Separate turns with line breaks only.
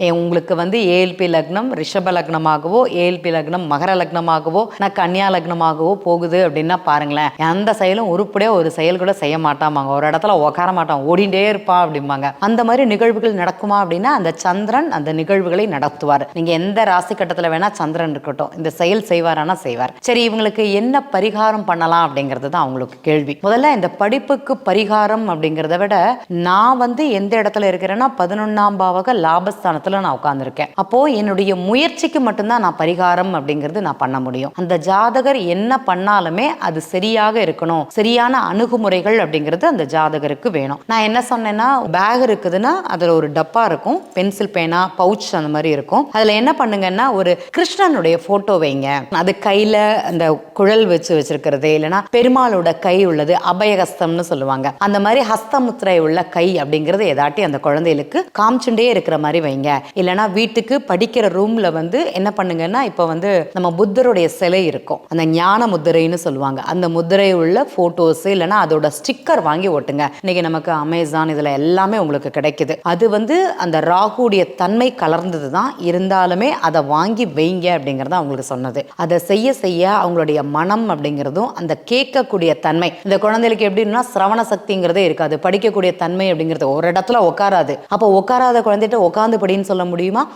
உங்களுக்கு வந்து ஏஎல்பி லக்னம் ரிஷப லக்னமாகவோ ஏஎல்பி லக்னம் மகர லக்னமாகவோ நான் கன்னியா லக்னமாகவோ போகுது அப்படின்னா பாருங்களேன் எந்த செயலும் உருப்படியாக ஒரு செயல் கூட செய்ய மாட்டாமாங்க. ஒரு இடத்துல உட்கார மாட்டான் ஓடிண்டே இருப்பா அப்படிம்பாங்க. அந்த மாதிரி நிகழ்வுகள் நடக்குமா அப்படின்னா அந்த சந்திரன் அந்த நிகழ்வுகளை நடத்துவார். நீங்க எந்த ராசி கட்டத்தில் வேணா சந்திரன் இருக்கட்டும் இந்த செயல் செய்வாரானா செய்வார். சரி இவங்களுக்கு என்ன பரிகாரம் பண்ணலாம் அப்படிங்கிறது தான் அவங்களுக்கு கேள்வி. முதல்ல இந்த படிப்புக்கு பரிகாரம் அப்படிங்கிறத விட நான் வந்து எந்த இடத்துல இருக்கிறேன்னா பதினொன்னாம் பாவக லாபஸ்தானத்துல நான் உட்காந்துருக்கேன் அப்போ என்னுடைய முயற்சிக்கு மட்டும்தான் நான் பரிகாரம் அப்படிங்கிறது நான் பண்ண முடியும். அந்த ஜாதகர் என்ன பண்ணாலுமே அது சரியாக இருக்கணும். சரியான அணுகுமுறைகள் அப்படிங்கிறது அந்த ஜாதகருக்கு வேணும். நான் என்ன சொன்னேன்னா பேக் இருக்குதுன்னா அதில் ஒரு டப்பா இருக்கும். பென்சில் பேனா பவுச் அந்த மாதிரி இருக்கும். அதில் என்ன பண்ணுங்கன்னா ஒரு கிருஷ்ணனுடைய ஃபோட்டோ வைங்க. அது கையில் அந்த குழல் வச்சு வச்சிருக்கிறது இல்லைன்னா பெருமாளோட கை உள்ளது அபயஹஸ்தம்னு சொல்லுவாங்க. அந்த மாதிரி ஹஸ்தமுத்திரை உள்ள கை அப்படிங்கிறது ஏதாட்டி அந்த குழந்தைகளுக்கு காமிச்சுட்டே இருக்கிற மாதிரி வைங்க. இல்லைனா வீட்டுக்கு படிக்கிற ரூம்ல வந்து என்ன பண்ணுங்கன்னா இப்போ வந்து நம்ம புத்தருடைய சிலை இருக்கும். அந்த ஞான முத்திரைன்னு சொல்லுவாங்க. அந்த முத்திரை உள்ள போட்டோஸ் இல்லைன்னா அதோட ஸ்டிக்கர் வாங்கி ஓட்டுங்க இன்னைக்கு நமக்கு அமேசான் இதுல எல்லாமே உங்களுக்கு கிடைக்குது. அது வந்து அந்த ராகுடைய தன்மை கலர்ந்தது தான் இருந்தாலுமே அதை வாங்கி வைங்க அப்படிங்கறத அவங்களுக்கு சொன்னது. அதை செய்ய செய்ய அவங்களுடைய மனம் அப்படிங்கிறதும் அந்த கேட்கக்கூடிய தன்மை. இந்த குழந்தைகளுக்கு எப்படின்னா சிரவண சக்திங்கிறதே இருக்காது. படிக்கக்கூடிய தன்மை அப்படிங்கிறது ஒரு இடத்துல உட்காராது அப்போ உட்காராத குழந்தைகிட்ட உட்காந்து படின்னு சொல்ல முடியுமா?